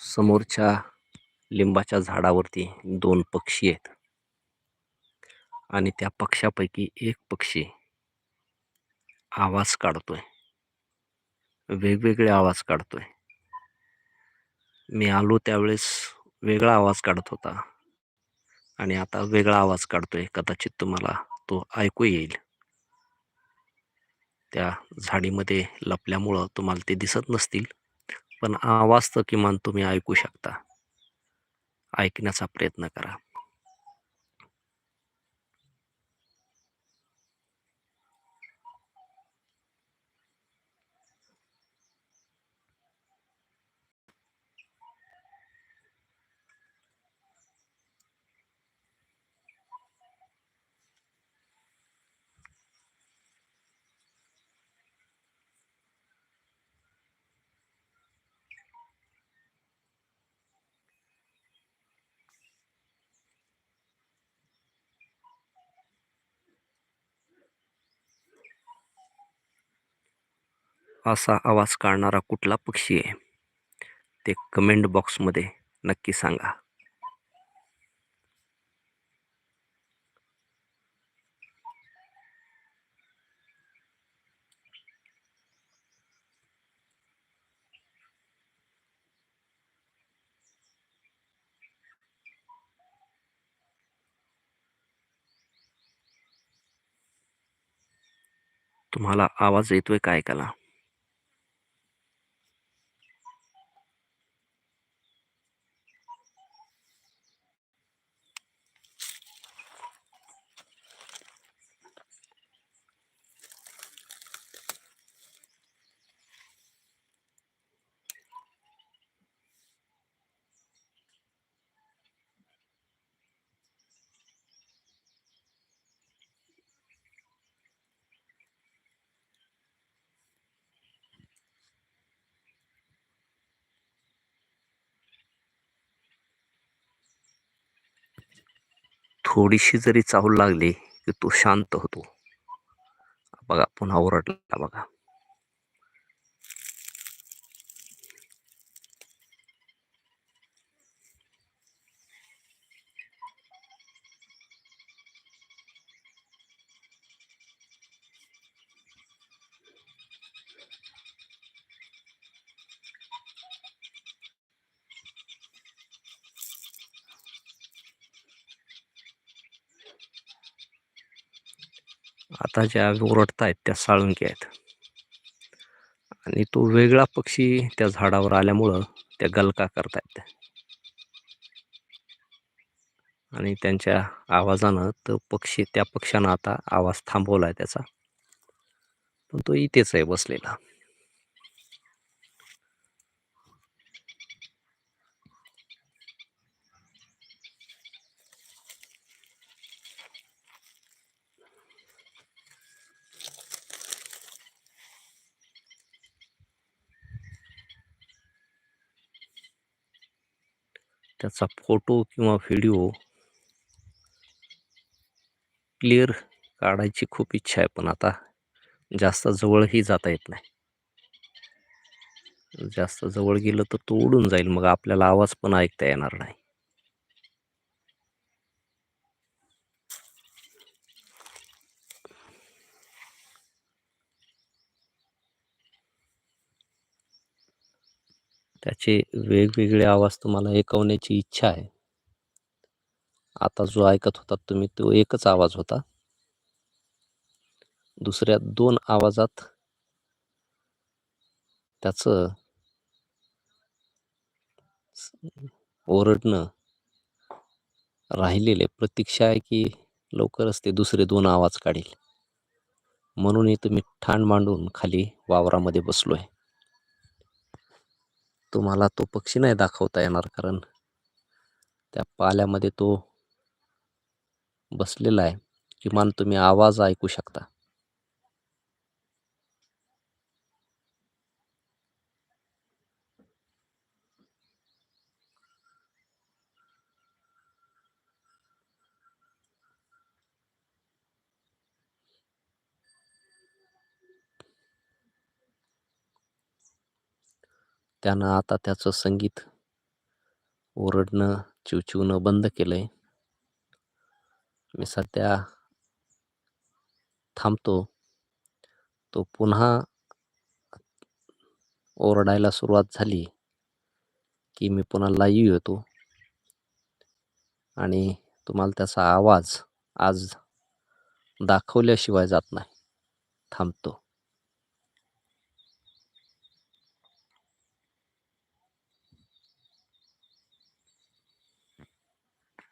समोरच्या लिंबाच्या झाडावरती दोन पक्षी आहेत. आणि त्या पक्ष्यापैकी एक पक्षी आवाज काढतोय. वेगवेगळे आवाज काढतोय. मी आलो त्यावेळेस वेगळा आवाज काढत होता. आणि आता वेगळा आवाज काढतोय. कदाचित तुम्हाला तो ऐकू येईल. त्या झाडीमध्ये लपल्यामुळं तुम्हाला ते दिसत नसतील. पण आवाज तर किमान तुम्ही ऐकू शकता. ऐकण्याचा प्रयत्न करा. असा आवाज काढणारा कुठला पक्षी आहे? ते कमेंट बॉक्समध्ये नक्की सांगा. तुम्हाला आवाज येतोय काय ऐकायला? थोडीशी जरी चाहूल लागली की तो शांत होतो. बघा पुन्हा ओरडला बघा. आता ज्या ओरडतायत त्या साळुंकी आहेत. आणि तो वेगळा पक्षी त्या झाडावर आल्यामुळं त्या गलका करतायत. आणि त्यांच्या आवाजानं तो पक्षी त्या पक्ष्यानं आता आवाज थांबवला आहे त्याचा. पण तो इथेच आहे बसलेला. त्याचा फोटो किंवा व्हिडिओ क्लिअर काढायची खूप इच्छा आहे पण आता जास्त जवळही जाता येत नाही. जास्त जवळ गेलं तर तो उडून जाईल मग आपल्याला आवाज पण ऐकता येणार नाही. त्याचे वेगवेगळे आवाज तुम्हाला ऐकवण्याची इच्छा आहे. आता जो ऐकत होता तुम्ही तो एकच आवाज होता. दुसऱ्या दोन आवाजात त्याचं ओरडणं राहिलेले. प्रतीक्षा आहे की लवकरच ते दुसरे दोन आवाज काढेल. म्हणूनही तुम्ही ठाण मांडून खाली वावरामध्ये बसलो आहे तुम्हाला तो पक्षी नाही दाखवता येणार कारण त्या पाल्यामध्ये तो बसलेला आहे. किमान तुम्ही आवाज ऐकू शकता. त्यानं आता त्याचं संगीत ओरडणं चिवचिवणं बंद केलं आहे मी सध्या थांबतो. तो पुन्हा ओरडायला सुरुवात झाली की मी पुन्हा लाईव्ह येतो. आणि तुम्हाला त्याचा आवाज आज दाखवल्याशिवाय जात नाही. थांबतो.